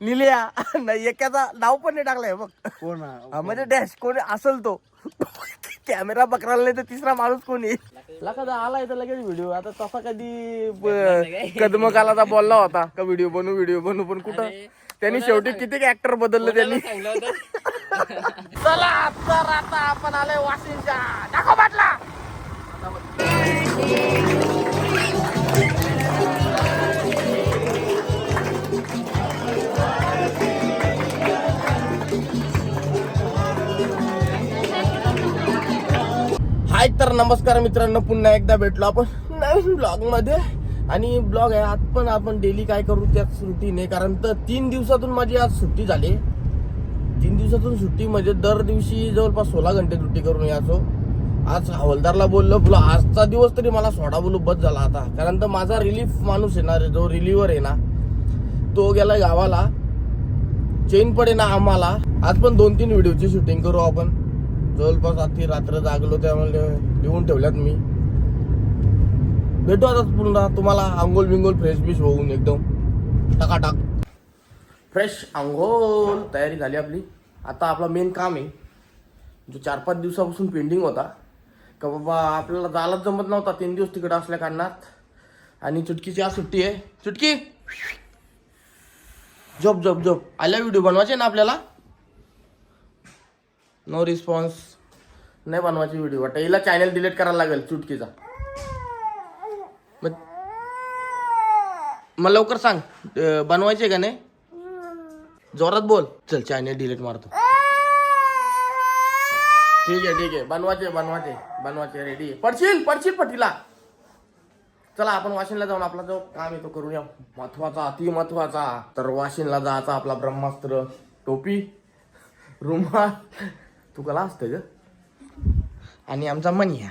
निलिया. नाही एकाचा नाव पण नाही टाकलंय बघ. कोण हा, म्हणजे डॅश कोणी असेल तो. कॅमेरा पकडायला नाही तर तिसरा माणूस कोणी लका आलाय तर लगेच व्हिडिओ आता तसा कधी ब- कदमकाला बोलला होता. का व्हिडिओ बनवू व्हिडिओ बनवू पण कुठं? त्यांनी शेवटी किती ऍक्टर बदलले त्यांनी? चला तर आता आपण आलोय वाशिंच्या दाखव बाटला. हाय तर नमस्कार मित्रांनो पुन्हा एकदा भेटलो आपण नवीन ब्लॉगमध्ये. आणि ब्लॉग आहे आज पण आपण डेली काय करू त्याच सुट्टीने कारण तर तीन दिवसातून माझी आज सुट्टी झाली. तीन दिवसातून सुट्टी म्हणजे दर दिवशी जवळपास सोळा घंटे सुट्टी करून यायचो. आज हवलदारला बोललो बोला आजचा दिवस तरी मला सोडा बोलू बस झाला आता. कारण तर माझा रिलीफ माणूस आहे ना जो रिलीवर आहे ना तो गेला गावाला. चेन पडे ना आम्हाला. आज पण दोन तीन व्हिडिओची शूटिंग करू आपण. जवळपास आधी रात्र जागलो त्यामुळे लिहून ठेवल्यात मी. भेटू आता पुन्हा. तुम्हाला आंघोळ बिंगोल फ्रेश बिश होऊन एकदम. टाकाटाक. फ्रेश आंघोळ तयारी झाली आपली. आता आपला मेन काम आहे. जो चार पाच दिवसापासून पेंडिंग होता. का बाबा आपल्याला जायलाच जमत नव्हता. तीन दिवस तिकडं असल्या कारणात. आणि चुटकीची आज सुट्टी आहे. चुटकी! झोप झोप झोप. आल्या व्हिडिओ बनवायचे ना आपल्याला? नो रिस्पॉन्स नाही बनवायची व्हिडिओ वाटतं हिला चॅनल डिलीट करायला लागेल चुटकीचा. मग मग लवकर सांग बनवायचे का नाही? जोरात बोल. चल चॅनल डिलीट मारतो. ठीक आहे ठीक आहे. बनवायचे बनवायचे बनवायचे रेडी पडशील पडशील पटीला चला आपण वाशिनला जाऊन आपला जो काम आहे तो करूया. महत्त्वाचा अति महत्त्वाचा तर वाशिनला जायचा आपला ब्रह्मास्त्र टोपी. रुमाल. तू कला असते ग. आणि आमचा मनिया.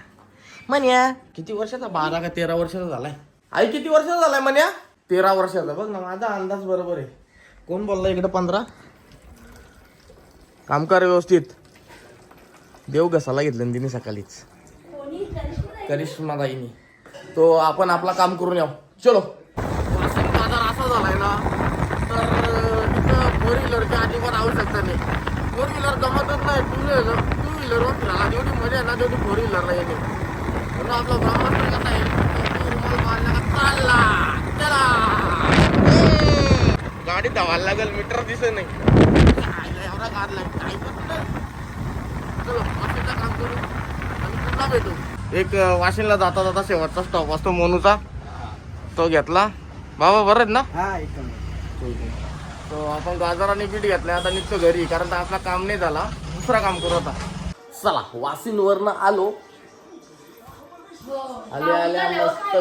मनिया किती वर्षाचा? बारा का तेरा वर्षाचा झालाय. आई किती वर्षाचा झालाय मन्या? तेरा वर्षाचा. बघ ना माझा अंदाज बरोबर आहे. कोण बोलला इकडे पंधरा? काम कर व्यवस्थित. देव घसाला घेतलं तिने सकाळीच. करिश्मा ताईनी तो आपण आपला काम करून याव चलो. बाजार असा झालाय ना तर तिथं फोर व्हीलरच्या अजिबात आवश्यकता नाही फोर व्हीलर नाही टू व्हीलर टू व्हीलरवर फिरायला जेवढी मजा आहे ना तेवढी फोर व्हीलरला येते म्हणून आपला ब्रह्मास्त्र कसा आहे तो रुमाल मारला का चालला चला ए! गाडी धावायला लागेल मीटर दिसत नाही. एवढा काढलाय काही पण नाही. चलो वाशिमला काम करू आणि पुन्हा भेटू एक अं, वाशिमला जाता जाता शेवटचा स्टॉप असतो मोनूचा. तो घेतला. बाबा बरं आहेत ना? तो आपण गाजर आणि पीठ घेतलंय आता निघतो घरी कारण आपला काम नाही झाला. दुसरा काम करू आता. चला वासिन वरनं आलो आले आले मस्त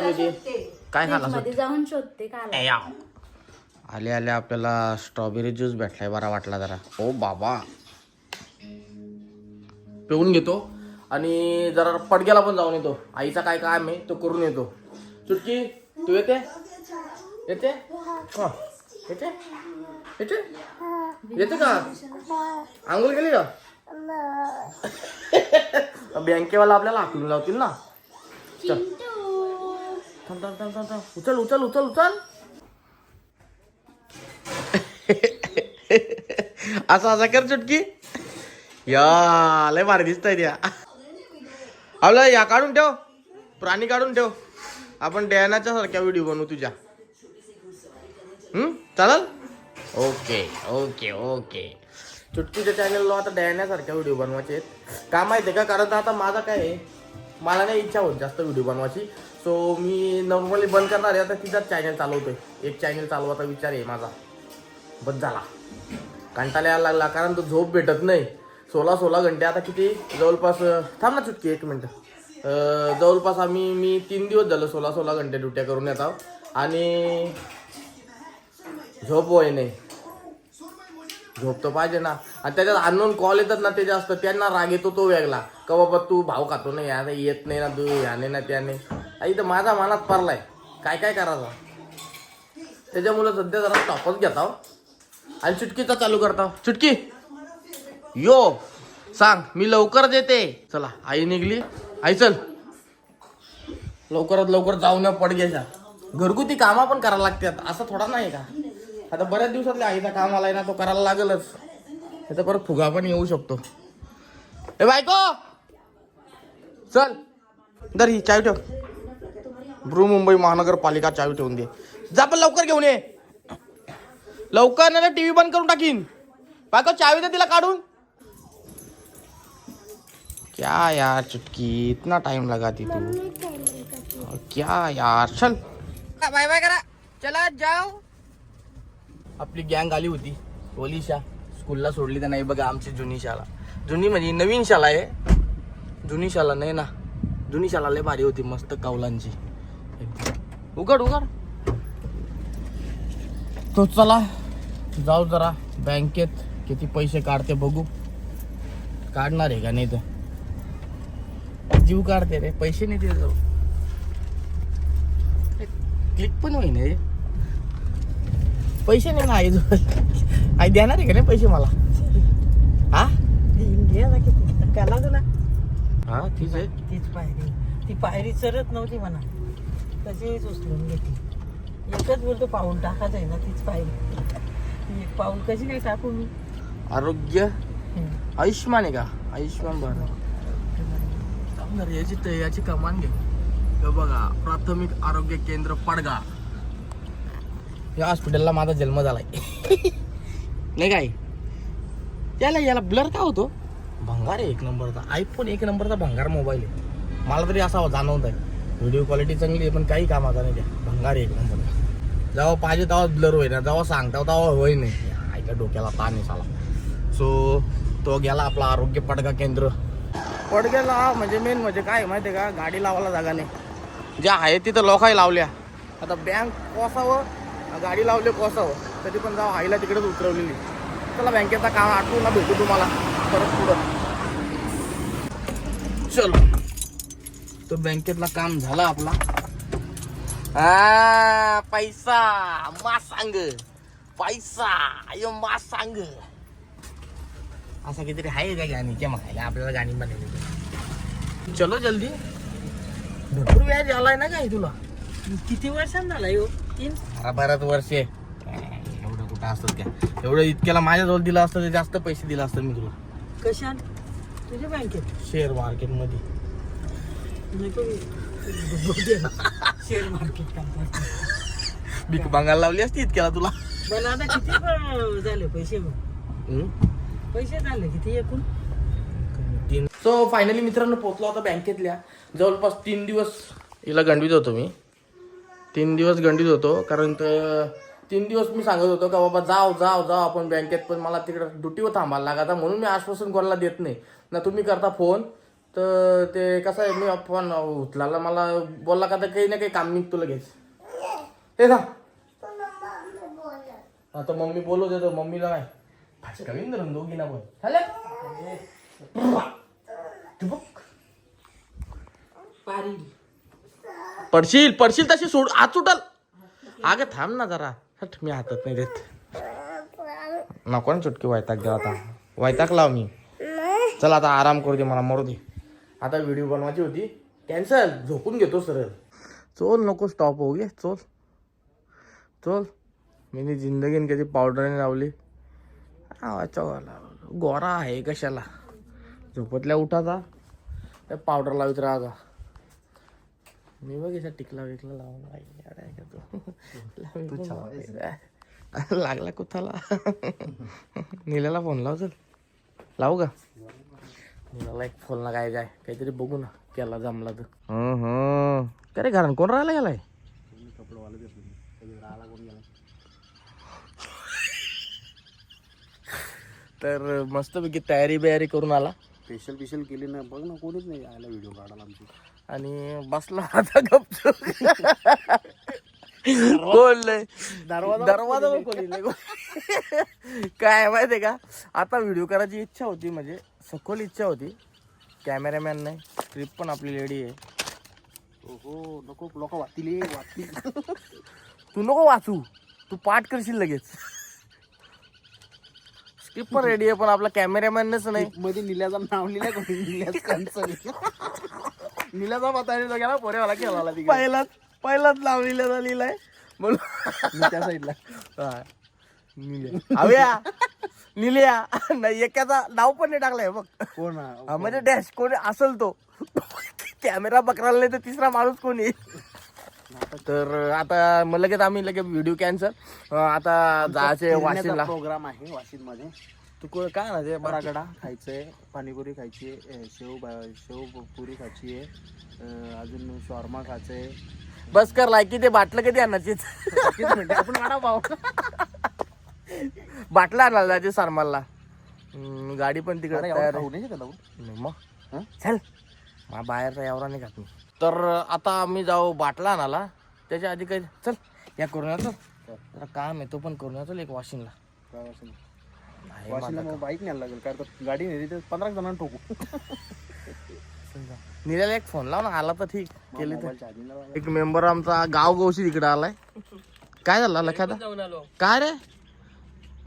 काय खाला मध्ये जाऊन शोधते काय आले आले आपल्याला स्ट्रॉबेरी ज्यूस भेटलाय बरा वाटला जरा. ओ बाबा. पिऊन घेतो आणि जरा पडग्याला पण जाऊन येतो. आईचा काय काम आहे तो करून येतो. चुटकी तू येते? येते? येते? येते? येते का? आंघोळ केली का? बँकेवाला आपल्याला हाकलून लावतील ना. चल. थांब थांब थांब थांब थांब. उचल उचल उचल उचल. असं असं कर चुटकी. या लय भारी दिसतंय त्या. आपलं या काढून ठेव. प्राणी काढून ठेव. आपण डॅनाच्या सारख्या व्हिडिओ बनवू तुझ्या. हम्म चालेल? Okay okay okay. चुटकीच्या चॅनलला आता डॅनासारख्या व्हिडिओ बनवायचे आहेत. का माहिती आहे का? कारण आता माझा काय आहे मला नाही इच्छा होत जास्त व्हिडिओ बनवायची. सो मी नॉर्मली बंद करणार आहे. आता तिचाच चॅनल चालवतोय. एक चॅनल चालवायचा विचार आहे माझा. बस झाला. कंटाळा यायला लागला. कारण तो झोप भेटत नाही. सोळा सोळा घंटे. आता किती? जवळपास थांब ना चुटकी एक मिनटं. जवळपास आम्ही मी तीन दिवस झालं सोळा सोळा घंटे ड्युट्या करून येत आहोत आणि झोप होय नाही. झोपतो पाहिजे ना. आणि त्याच्यात अननोन कॉल येतात ना ते जास्त त्यांना राग येतो तो वेगळा. का बाबा तू भाव खातो नाही आता येत नाही ना तू ह्याने ना त्याने. आई तर माझा मनात पडलाय. काय काय करायचं त्याच्यामुळं सध्या जरा स्टॉपच घेता हो. आणि चुटकीचा चालू करता हो. चुटकी? यो सांग मी लवकरच येते. चला आई निघली. आई चल. लवकरात लवकर जाऊन पडग्याच्या घरगुती कामं पण करायला लागतात. असं थोडा नाही का? आता बऱ्याच दिवसातले आईचा काम आलाय ना तो करायला लागलच. त्याचा परत फुगा पण येऊ शकतो. ए बायको! चल दर ही चावी ठेव. ब्रू मुंबई महानगरपालिका चावी ठेवून दे. जा पण लवकर घेऊन ये. लवकर ना टीव्ही बंद करून टाकीन. बायको चावी दे तिला काढून. क्या यार चुटकी. इतना टाइम लगा दी तू. क्या यार चल. बाय बाय करा. चला जाओ आपली गँग आली होती ओलिशा स्कूलला सोडली तर नाही बघा आमची जुनी शाळा जुनी म्हणजे नवीन शाळा आहे. जुनी शाळा नाही ना. जुनी शाळा लय भारी होती मस्त कौलांची. उघड उघड. तो चला जाऊ जरा बँकेत. किती पैसे काढते बघू. काढणार आहे का नाही तर? जीव काढते रे पैसे नाही ते जाऊ. क्लिक पण होईन रे. पैसे नाही ना आई जवळ आई देणार आहे का नाही पैसे मला? हा? तुला हा तीच आहे. तीच पायरी. ती पायरी चरत नव्हती म्हणा. तशीच उचलून घेतली. एकच बोलतो पाऊल टाकायचं आहे ना तीच पायरी. एक पाऊल कशी काय टाकू मी? आरोग्य हम्म. आयुष्यमान आहे का? आयुष्यमान बरं. याची याची कमान घे. बघा प्राथमिक आरोग्य केंद्र पडगा या हॉस्पिटलला माझा जन्म झालाय. नाही काय? याला याला ब्लर का होतो? भंगार आहे एक नंबरचा. आयफोन एक नंबरचा भंगार मोबाईल आहे. मला तरी असा जाणवत आहे व्हिडिओ क्वालिटी चांगली आहे पण काही कामाचा नाही त्या. भंगार एक नंबर जेव्हा पाहिजे तेव्हा ब्लर होईना. जेव्हा सांगता तेव्हा होई नाही आईच्या डोक्याला ताण साला. सो तो गेला आपला आरोग्य पडगा केंद्र. पडग्याला म्हणजे मेन म्हणजे काय माहिती आहे का? गाडी लावायला जागा नाही. ज्या आहे तिथं लोकाही लावल्या. आता बँक कोसावं गाडी लावले कोसावं तरी पण जाऊ आईला तिकडेच उतरवलेली. चला बँकेचा काम आठवून ना भेटू तुम्हाला. परत पुढं. चलो. तो बँकेतला काम झाला आपला. पैसा. मा सांग. पैसा. यो मा सांग. असा काहीतरी आहे का गाणी? के म्हणायला आपल्याला गाणी बनवली चलो जल्दी. भरपूर व्याज आलाय ना काय तुला? किती वर्षांना झाला हो तीन अरे बऱ्याच वर्षे. एवढं कुठं असतं काय एवढं इतक्याला माझ्याजवळ दिलं असतं तर जास्त पैसे दिलं असतं मी तुला. कशात? तुझ्या बँकेत? शेअर मार्केटमध्ये. शेअर मार्केट भीक बांगायला लावली असती इतक्याला तुला. पण आता किती प- झाले पैसे मग. हम्म? पैसे झाले किती एकूण? तीन. सो फायनली मित्रांनो पोहोचलो होता बँकेतल्या. जवळपास तीन दिवस हिला गंडीत होतो मी. तीन दिवस गंडीत होतो कारण तर तीन दिवस मी सांगत होतो का बाबा जाव जाव जाव आपण बँकेत पण मला तिकडे ड्युटीवर थांबायला लागायचा म्हणून मी आजपासून कोणाला देत नाही. ना तुम्ही करता फोन तर ते कसं आहे मी फोन उचलायला मला बोलला का तर काही ना काही काम मी तुला घ्यायच ते का आता मम्मी बोलत होतो मम्मीला काय? फाटका दोघी दोघींना पण. झालं? पारी. पडशील पडशील तशी सोड आत सुटल. अगं थांब ना जरा. हट मी हातात नाही देत. नको ना चुटकी वैताग द्या आता. वैताग लाव मी. चल आता आराम करू दे मला मरू दे. आता व्हिडिओ बनवायची होती. कॅन्सल झोपून घेतो सरळ. चोल नको स्टॉप होऊ घे. चोल. चोल. मी जिंदगीन कधी पावडर नाही लावली. गोरा आहे कशाला? झोपतल्या उठाचा पावडर लावित राहा मी बघ याचा टिकला विकला लावून. तू? लागला कुठाला? नीलाला फोन लाव चल. लावू का? नीलाला एक फोन काय काय काहीतरी बघू ना केला जमला तर. काय रे घरात कोण राहिला गेलाय तर मस्तपैकी तयारी बियारी करून आला. स्पेशल स्पेशल केली ना बघ ना कोणीच नाही आयला व्हिडिओ काढायला आमची. आणि बसला आता गपचूप. कोण लय दरवाजा पण. काय माहितीये का? आता व्हिडिओ करायची इच्छा होती म्हणजे सखोल इच्छा होती. कॅमेरामॅन नाही ट्रिप पण आपली लेडी आहे. हो नको लोक वाचतील वाचतील. तू नको वाचू. तू पाठ करशील लगेच. स्क्रिप्ट पण रेडी आहे पण आपला कॅमेरामॅनच नाही. मध्ये निल्याचं नाव लिहिलं निल्याच निलाचा पता गेला पोरेवाला खेळाला पहिलाच पहिलाच लावलेला लिहिलाय. बोल त्या साईडला. हा. निल्या अव्या. निल्या. नाही एकाचा नाव पण नाही टाकलंय बघ. कोण हा, म्हणजे डॅश कोणी असेल तो. कॅमेरा पकडायला नाही तर तिसरा माणूस कोणी तर आता मग लगेच आम्ही लगेच व्हिडिओ कॅन्सल आता जायचे वाशिमला. प्रोग्राम आहे वाशिममध्ये तू को- काय ना ते बरागडा खायचंय पाणीपुरी खायची आहे शेव भा- शेव पुरी खायची आहे अं, अजून शॉर्मा खायचंय. बस कर लायकी ते बाटलं कधी आणायचीच आपण वाडा पाव बाटलं आणायला जायचे सारमालला हम्म, गाडी पण तिकडे तयार आहे. नाही मग हं? चल. मा बाहेरचा एवढा नाही खात मी. तर आता आम्ही जाऊ बाटला आणाला त्याच्या आधी काही चल या करूया जरा काम आहे तो पण करूया चल एक वॉशिंगला? नाही मग बाईक न्यायला लागेल काय तर गाडी नेली तर पंधरा जणांना ठोकू. निराला एक फोन लाव ना आला तर ठीक केले तर. एक मेंबर आमचा गाव गवशी तिकडे आलाय. काय झालं लक्षात काय रे?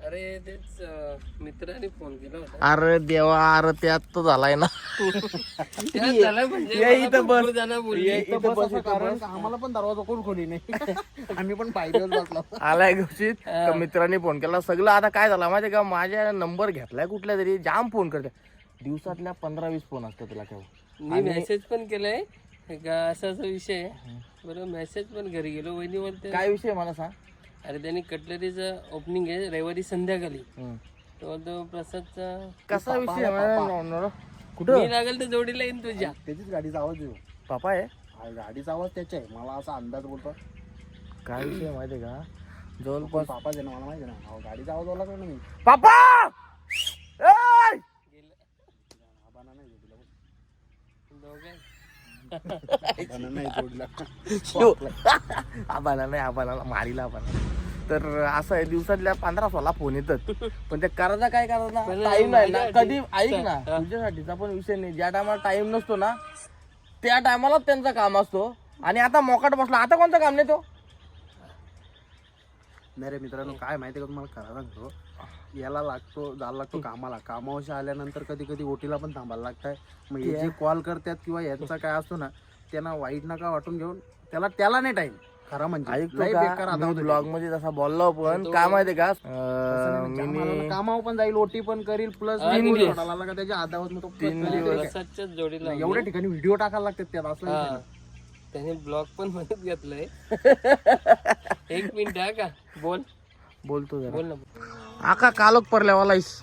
अरे तेच अं, मित्राने फोन केला होता. अरे देवा अरे त्यात तो झालाय ना. त्यात झालं म्हणजे ये मला इथं बस. भरपूर जणं बोलली. इथं बस असं कारण का आम्हाला पण दरवाजा कोण खोली नाही. आम्ही पण पायरीवर बसलो. आलाय घोषित. तर मित्रांनी फोन केला. सगळं आता काय झालं माहिती का? माझ्या नंबर घेतलाय कुठल्या तरी. जाम फोन करते दिवसातल्या पंधरा वीस फोन असतात तुला केव्हा. मी मेसेज पण केलाय. का असा असा विषय आहे. बरोबर मेसेज पण घरी गेलो. वहिनी बोलते काय विषय मला सांग? अरे त्यांनी कटलरीचं ओपनिंग आहे रविवारी संध्याकाळी. तो बोलतो प्रसादचा कसा विषय कुठं? मी लागेल तर जोडीला येईन तुझ्या. त्याचीच गाडीचा आवाज येऊ पापा आहे? हा, गाडीचा आवाज त्याचा आहे. मला असा अंदाज बोलतो. काय विषय माहिती आहे का? पण जवळपास पापा आहे ना मला माहिती आहे ना. अहो, गाडीचा आवाज ना मी. पापा! आबाना नाही शिव. आबाला नाही आबाला मारीला आबाला तर असं आहे दिवसातल्या पंधरा सोळा फोन येतात. पण ते करायचा काय करायचा? टाइम आहे ना. कधी ऐक ना तुझ्यासाठीचा पण विषय नाही. ज्या टायमाला टाइम नसतो ना त्या टायमालाच त्यांचं काम असतो. आणि आता मोकाट बसला. आता कोणतं काम नाही तो? नाही रे मित्रांनो काय माहिती का तुम्हाला खरा सांगतो. याला लागतो जायला लागतो कामाला. कामावशी आल्यानंतर कधी कधी ओटीला पण थांबायला लागतंय. मग हे जे कॉल करतात किंवा यांचा काय असतो ना त्यांना वाईट नका वाटून घेऊन त्याला त्याला नाही टाइम खरा म्हणजे. ब्लॉगमध्ये जसा बोललो पण काय माहितीये का? अं, ते. मी कामाला- कामावर पण जाईल ओटी पण करील प्लस तीन दिवस. का त्याच्या आधावर मग तो plus तीन करेल. दिवस. प्रसादच्याच जोडीला एवढ्या ठिकाणी व्हिडिओ टाकायला लागतात त्यात असं हा. त्याने ब्लॉग पण म्हणत घेतलंय. एक मिनिट हा का? बोल. बोलतो जरा. बोल ना आका कालोक परल्यावालायस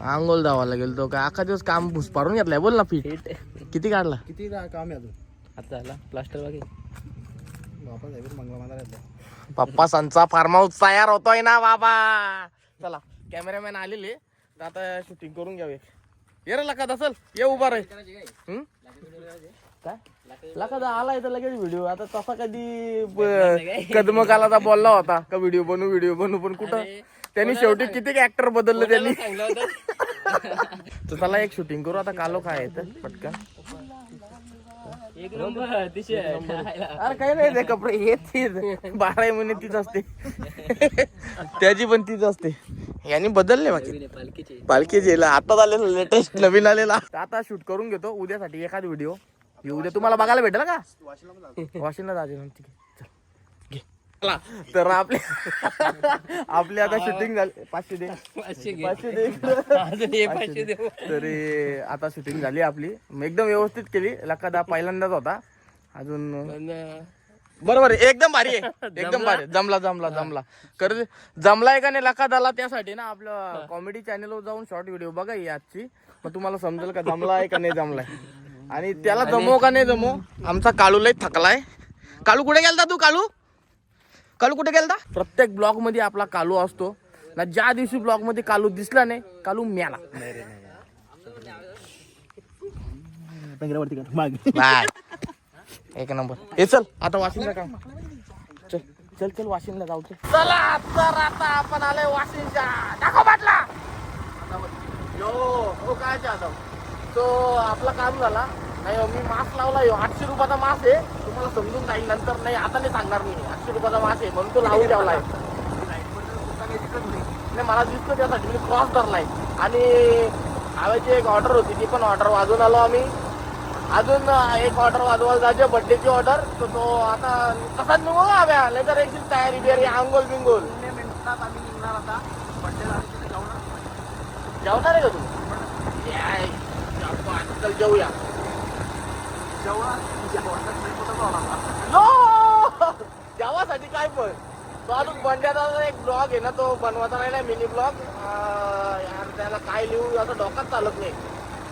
आंघोल धावायला गेलतो काय अख्खा दिवस काम भुसपारून घेतलाय. बोल ना पीठ किती काढला? किती काम आहे अजून? आता आला प्लास्टर बाकी. वापस मंगला पप्पा संचा फार्म हाऊस तयार होतोय ना बाबा. चला कॅमेरामॅन आलेले. तर आता शूटिंग करून घ्यावे. ये रे लका ये उभा रे? काय? लका आलाय तर लगेच व्हिडिओ आता तसा कधी ब- कदम कालाचा बोलला होता. का व्हिडिओ बनवू व्हिडिओ बनवू पण कुठं? त्यांनी शेवटी किती ऍक्टर बदलले त्यांनी? तर चला एक शूटिंग करू. आता कालो काय आहे तर पटकन. एक नंबर अतिशय. अरे काही नाही ते कपडे हे तीच बारा महिने तीच असते. त्याची पण तीच असते. यांनी बदलले बाकी. पालखीचे. पालखी जेला आता आलेला लेटेस्ट नवीन आलेला. आता शूट करून घेतो. उद्यासाठी एखाद व्हिडिओ उद्या तुम्हाला बघायला भेटेल का? वाशिमला जायचे ठीक आहे. चल. घे. चला, तर आपले आपली आता शूटिंग झाली. पाचशे दे. पाचशे दे. पाचशे देऊ तरी आता शूटिंग झाली आपली. एकदम व्यवस्थित केली. लकादा पहिल्यांदाच होता. अजून बरोबर आहे. एकदम भारी आहे. एकदम भारी आहे. जमला जमला जमला. कर जमलाय का नाही लका झाला त्यासाठी ना आपलं कॉमेडी चॅनलवर जाऊन शॉर्ट व्हिडिओ बघा आजची. मग तुम्हाला समजेल का जमलाय का नाही जमलाय. आणि त्याला जमो का नाही जमो आमचा काळू लय थकलाय. काळू कुठे गेलता तू काळू कालू कुठे गेलता? प्रत्येक ब्लॉगमध्ये आपला कालू असतो. ना ज्या दिवशी ब्लॉगमध्ये कालू दिसला नाही कालू म्याला. बाय. एक नंबर. हे चल. आता वाशिमला काम. चल चल चल वाशिमला जाऊ चल. चला तर आता आपण आलोय वाशिमच्या. दाखव बाटला. यो हो काय जाधव तो आपला काम झाला. नाही हो, मी मास्क लावला यो आठशे रुपयाचा मास्क आहे. तुम्हाला समजून जाईल नंतर. नाही आता नाही सांगणार मी. आठशे रुपयाचा मास्क आहे म्हणून तो लावून ठेवलाय नाही मला दिसतो त्यासाठी. मी क्रॉस धरलाय. आणि आवायची एक ऑर्डर होती. ती पण ऑर्डर वाजवून आलो आम्ही. अजून एक ऑर्डर वाजवायला जायचे. बर्थडेची ऑर्डर तर तो आता तसाच निघू हव्या नाहीतर एक तयारी बियारी आंघोल बिंगोल जेवणात आम्ही निघणार आता. बड्डे झाले तिथे जेवणार आहे का तू? याय, चल जेवूया जेवासाठी काय पण. तो अजून बंड्याचा एक ब्लॉग आहे ना तो बनवायचा नाही ना मिनी ब्लॉग यार त्याला काय लिहू आता डोकाच चालत नाही.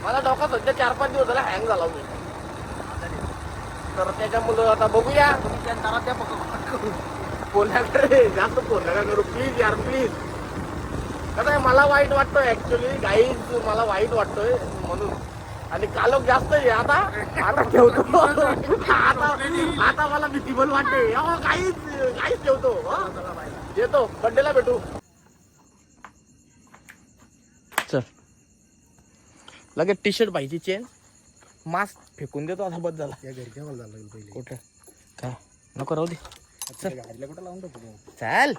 मला डोका सध्या चार पाच दिवस झाला हँग झाला मी. तर त्याच्यामुळं आता बघूया. तुम्ही त्या करा त्या पकडून कोणाकडे जास्त फोन नका करू? प्लीज यार प्लीज कसं आहे मला वाईट वाटतोय ऍक्च्युली गाईज मला वाईट वाटतोय म्हणून. आणि कालोख जास्त आहे आता. आता ठेवतो. आता आता मला भीती पण वाटते. अहो, काहीच काहीच ठेवतो हं? येतो बड्डेला भेटू. चल. लगेच टी शर्ट पाहिजे चेन मास्क फेकून देतो आता बस झाला या घरी केव्हा झालं पहिले? कुठं? काय नको राहू दे. गाडीला कुठं लावून टाकू चल.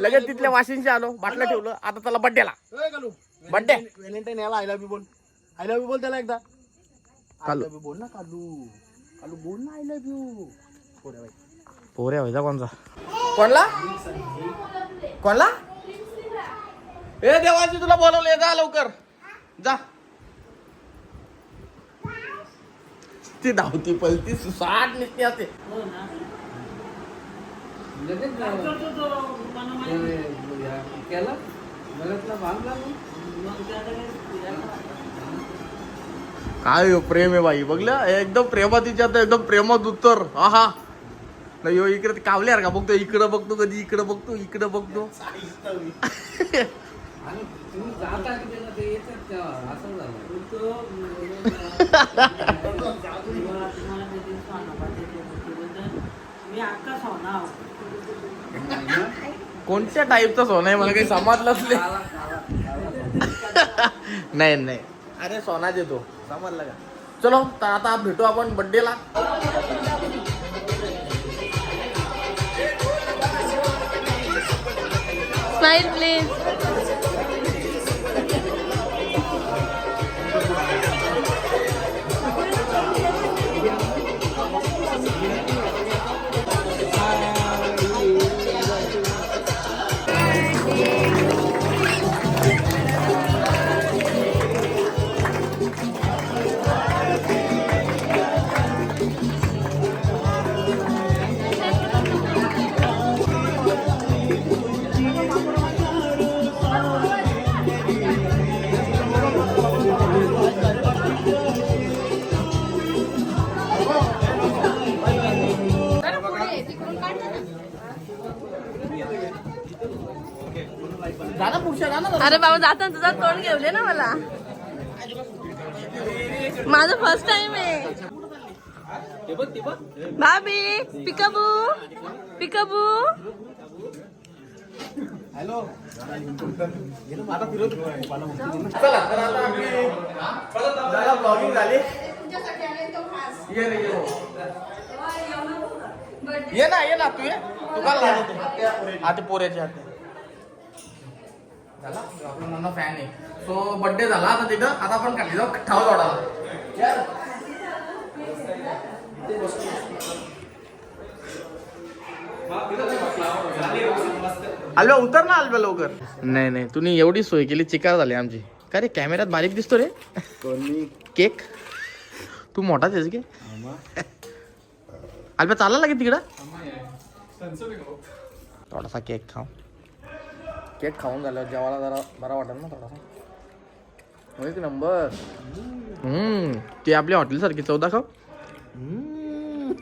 लगेच तिथल्या वाशिंगचे आलो. बाटलं ठेवलं. आता त्याला बड्डेला बड्डे व्हॅलेंटाईन याला आय लव्ह यू बोल आय लव्ह यू बोल त्याला एकदा. I Kalu. लव्ह यू बोल ना कालू. कालू बोल ना आय लव्ह यू पोऱ्या व्हायचा कोणचा? कोणला? कोणला? ए देवाची तुला बोलवले जा लवकर. जा. ती धावती पलती साठ निघते असते हो? केला? काय- प्रेम आहे बाई? बघलं? एकदम प्रेमात तिच्यात एकदम प्रेमात उत्तर. आहा. नाही ह्यो इकडे ते कावल्यार का? बघतो इकडं बघतो कधी इकडं बघतो इकडं बघतो. कोणत्या टाईपचं सोनं आहे? मला काही समजलंच नाही नाही. अरे सोना देतो समजलं का? चलो तर आता भेटू आपण बड्डेला स्माइल प्लीज बाबा जाताना तुझा तोंड घेऊले ना मला. माझं फर्स्ट टाइम आहे. भाभी पिकाबू पिकाबू. चला तर आता ब्लॉगिंग झाली. ये रे, ये हो. ये ना ये ना तू ये. तू. का लागतो आता पोऱ्याच्या हाती. झाला? आपला फॅन आहे. सो बर्थडे झाला आता तिथं. आता आपण खाली जाऊ. ठाव अलव्या उतर ना अलव्या लवकर. नाही नाही तुम्ही एवढी सोय केली चिकार झाली आमची. का रे कॅमेऱ्यात बारीक दिसतो रे? केक? तू मोठाच आहेस की? अलव्या चालला लागे तिकडं? थोडासा केक खाऊ. केक खाऊन झाल्यावर जेवायला जरा बरा वाटेल ना थोडासा. हो, एक नंबर. हम्म ते आपल्या हॉटेल सारखी चौदा खाऊ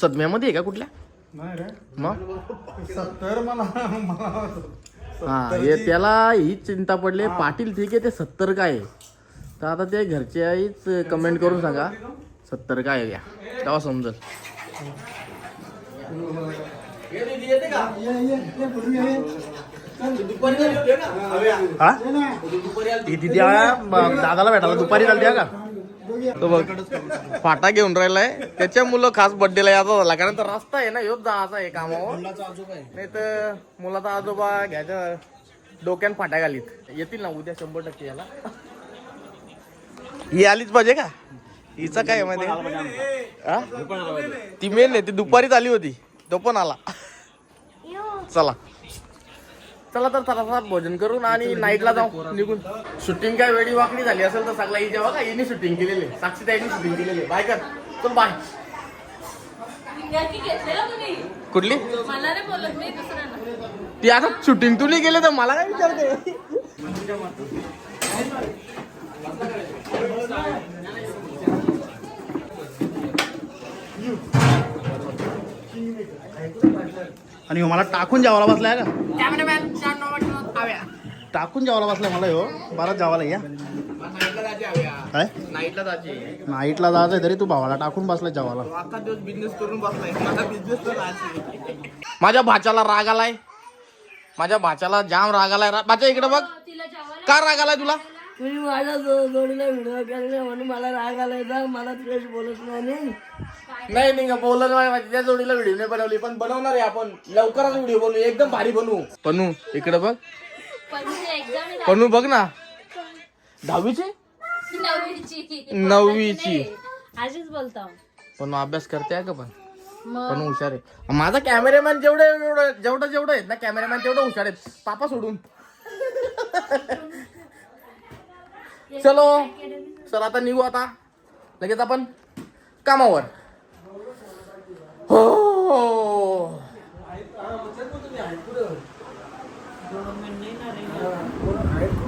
सदम्यामध्ये आहे का कुठल्या? हा हे त्याला ही चिंता पडली. पाटील ठीक आहे ते सत्तर काय आहे? तर आता ते घरचे आईच कमेंट करून सांगा. सत्तर काय आहे या? तेव्हा समजल. दादाला भेटायला दुपारी चालते का? तो बघ फाटा घेऊन राहिलाय. त्याच्या मुलं खास बर्थडेला याचा झाला कारण तर रस्ता आहे ना ह्योच जायचा आहे कामावर. नाही तर मुलाचा आजोबा घ्यायच्या डोक्यान फाट्या घालीत. येतील ना उद्या शंभर टक्के याला. ही आलीच पाहिजे का? हिचा काय आहे माहिती आहे? ती मेन आहे ती दुपारीच आली होती. तो पण आला. चला. चला तर चला भोजन करून आणि नाईटला जाऊ. निघून. शूटिंग काय वेळी वाकडी झाली असेल तर सगळा जेव्हा का हिने शूटिंग केलेली. साक्षी ताईने शूटिंग केलेली. बाय कर. चल बाय कुठली? ती आता शूटिंग तुला गेले तर मला काय विचारते? आणि ह्यो मला टाकून जेवायला बसलाय का? टाकून जेवायला बसलाय मला ह्यो. बराच जेवायला या. काय? नाईटला जायची नाईटला जायचंय तरी तू भावाला टाकून बसलाय जेवायला आता दिवस बिझनेस करून बसलाय. माझा बिझनेस तर माझ्या भाच्याला राग आलाय. माझ्या भाच्याला जाम राग आलाय. रा- भाच्या इकडे बघ. का राग आलाय तुला? तुम्ही माझ्या जो- जोडीला व्हिडिओ केले म्हणून मला राग आलाय. मला तुझ्याशी बोलत नाही. नाही नाही बोलत नाही त्या जोडीला व्हिडिओ नाही बनवली पण बनवणार आहे आपण. लवकरच व्हिडिओ बनवू एकदम भारी बनवू. बनू इकडे बघ. बनू बघ ना. दहावीची? नववीची. आजीच बोलतो. पण अभ्यास करते आहे का पण? पण हुशार आहे. माझा कॅमेरामॅन जेवढे जेवढं जेवढं आहेत ना कॅमेरामॅन तेवढं हुशार आहेत. पापा सोडून. चलो. चल आता निघू आता. लगेच आपण कामावर. हो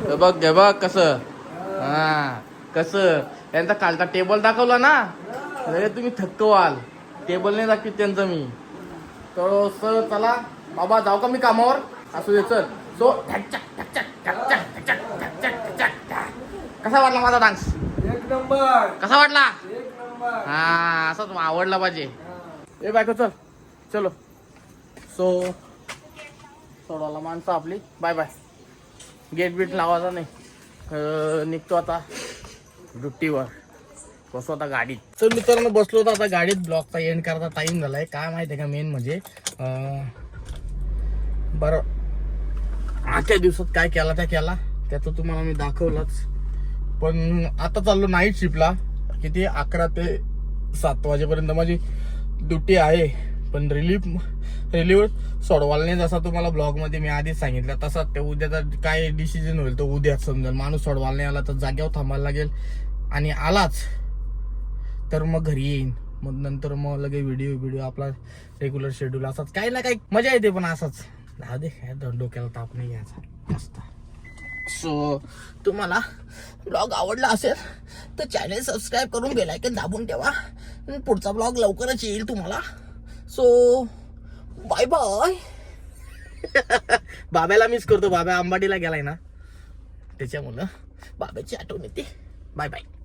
हे बघ हे बघ कस हा कस यांचा कालचा टेबल दाखवला ना लगेच तुम्ही थक्क व्हाल टेबल नाही दाखवित त्यांचं मी तर सर चला बाबा जाऊ का मी कामावर असू दे चल सो. कसा वाटला माझा डान्स कसा वाटला हा असाच आवडला पाहिजे ए बायको चल. चलो. सो सोडवाला माणसं आपली. बाय बाय गेट बीट लावायचा नाही. निघतो आता ड्युटीवर. बसतो आता गाडीत. तर मित्रांनो बसलो होतो आता गाडीत. ब्लॉकचा एंड करता झाला झालाय. काय माहिती आहे का मेन म्हणजे? बरं. आजच्या दिवसात काय केला त्या केला? त्याचं तुम्हाला मी दाखवलंच. पण आता चाललो नाईट शिफ्टला किती? अकरा ते सात वाजेपर्यंत. माझी ड्युटी आहे पण रिलीफ रिलीव्ह सोडवायला नाही जसा तुम्हाला ब्लॉगमध्ये मी आधीच सांगितलं तसा ते उद्याचा काय डिसिजन होईल तो उद्याच समजेल. माणूस सोडवायला नाही आला तर जाग्यावर थांबायला लागेल आणि आलाच तर मग घरी येईन. मग नंतर मग लगे व्हिडिओ व्हिडिओ आपला रेग्युलर शेड्यूल असाच. काही ना काही मजा येते पण असाच. राहू दे काय दोन डोक्याला ताप नाही घ्यायचा. जास्त सो तुम्हाला ब्लॉग आवडला असेल तर चॅनल सबस्क्राईब करून बेलायकन दाबून ठेवा. पुढचा ब्लॉग लवकरच येईल तुम्हाला. सो बाय बाय बाब्याला मिस करतो. बाब्या अंबाडीला गेलाय ना. त्याच्यामुळं बाब्याची आठवण येते. Bye bye